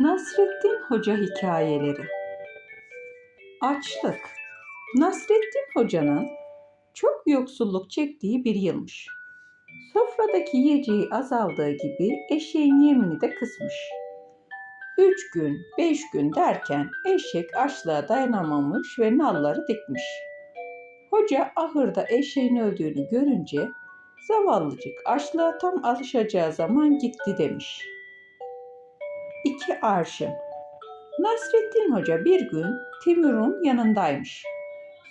Nasrettin Hoca hikayeleri Açlık Nasrettin Hoca'nın çok yoksulluk çektiği bir yılmış. Sofradaki yiyeceği azaldığı gibi eşeğin yemini de kısmış. Üç gün, beş gün derken eşek açlığa dayanamamış ve nalları dikmiş. Hoca ahırda eşeğin öldüğünü görünce zavallıcık açlığa tam alışacağı zaman gitti demiş. İki arşın. Nasrettin Hoca bir gün Timur'un yanındaymış.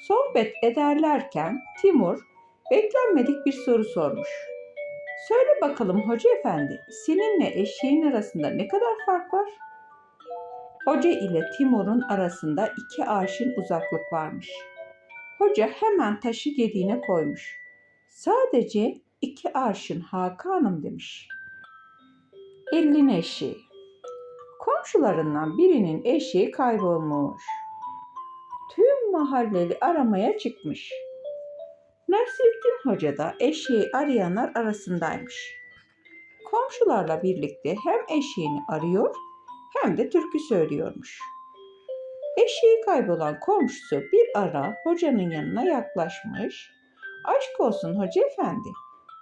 Sohbet ederlerken Timur beklenmedik bir soru sormuş. Söyle bakalım hoca efendi, seninle eşeğin arasında ne kadar fark var? Hoca ile Timur'un arasında iki arşın uzaklık varmış. Hoca hemen taşı gediğine koymuş. Sadece iki arşın Hakanım demiş. Elin eşeği. Komşularından birinin eşeği kaybolmuş. Tüm mahalleli aramaya çıkmış. Nasrettin Hoca da eşeği arayanlar arasındaymış. Komşularla birlikte hem eşeğini arıyor hem de türkü söylüyormuş. Eşeği kaybolan komşusu bir ara hocanın yanına yaklaşmış. Aşk olsun hoca efendi,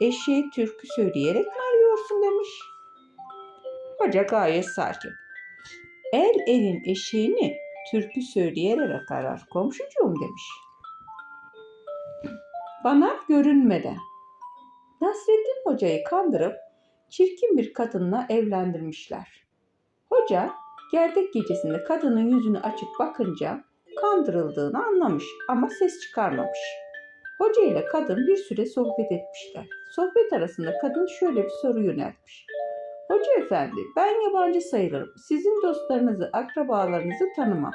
eşeği türkü söyleyerek mi arıyorsun demiş. Hoca gayet sakin. El elin eşeğini türkü söyleyerek arar komşucuğum demiş. Bana görünmeden. Nasrettin Hoca'yı kandırıp çirkin bir kadınla evlendirmişler. Hoca gerdek gecesinde kadının yüzünü açıp bakınca kandırıldığını anlamış ama ses çıkarmamış. Hoca ile kadın bir süre sohbet etmişler. Sohbet arasında kadın şöyle bir soru yöneltmiş. Hoca efendi, ben yabancı sayılırım. Sizin dostlarınızı, akrabalarınızı tanımam.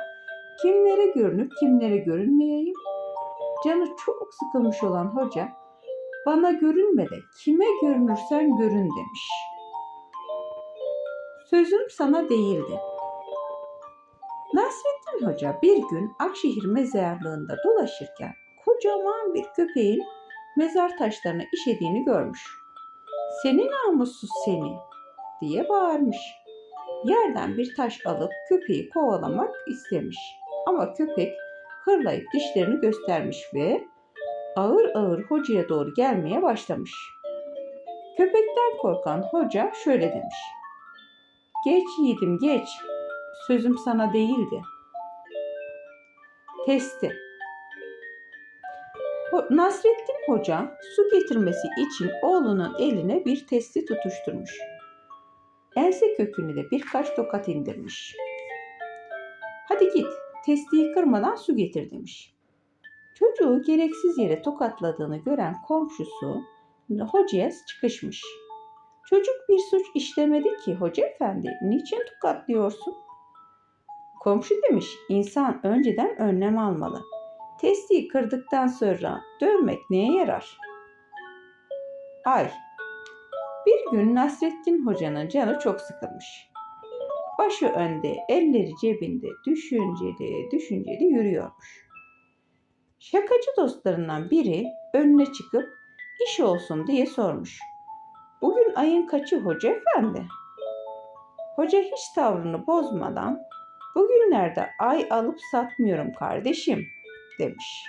Kimlere görünüp kimlere görünmeyeyim? Canı çok sıkılmış olan hoca, bana görünme de kime görünürsen görün demiş. Sözüm sana değildi. Nasrettin Hoca bir gün Akşehir mezarlığında dolaşırken kocaman bir köpeğin mezar taşlarına işediğini görmüş. Seni namussuz seni diye bağırmış. Yerden bir taş alıp köpeği kovalamak istemiş. Ama köpek hırlayıp dişlerini göstermiş ve ağır ağır hocaya doğru gelmeye başlamış. Köpekten korkan hoca şöyle demiş. Geç yiğidim geç. Sözüm sana değildi. Testi. Nasrettin Hoca su getirmesi için oğlunun eline bir testi tutuşturmuş. Ense kökünü de birkaç tokat indirmiş. Hadi git, testiyi kırmadan su getir demiş. Çocuğu gereksiz yere tokatladığını gören komşusu hocaya çıkışmış. Çocuk bir suç işlemedi ki hoca efendi, niçin tokatlıyorsun? Komşu demiş, insan önceden önlem almalı. Testiyi kırdıktan sonra dövmek neye yarar? Ay, bir gün Nasrettin Hoca'nın canı çok sıkılmış. Başı önde, elleri cebinde düşünceli düşünceli yürüyormuş. Şakacı dostlarından biri önüne çıkıp iş olsun diye sormuş. Bugün ayın kaçı hoca efendi? Hoca hiç tavrını bozmadan bugünlerde ay alıp satmıyorum kardeşim demiş.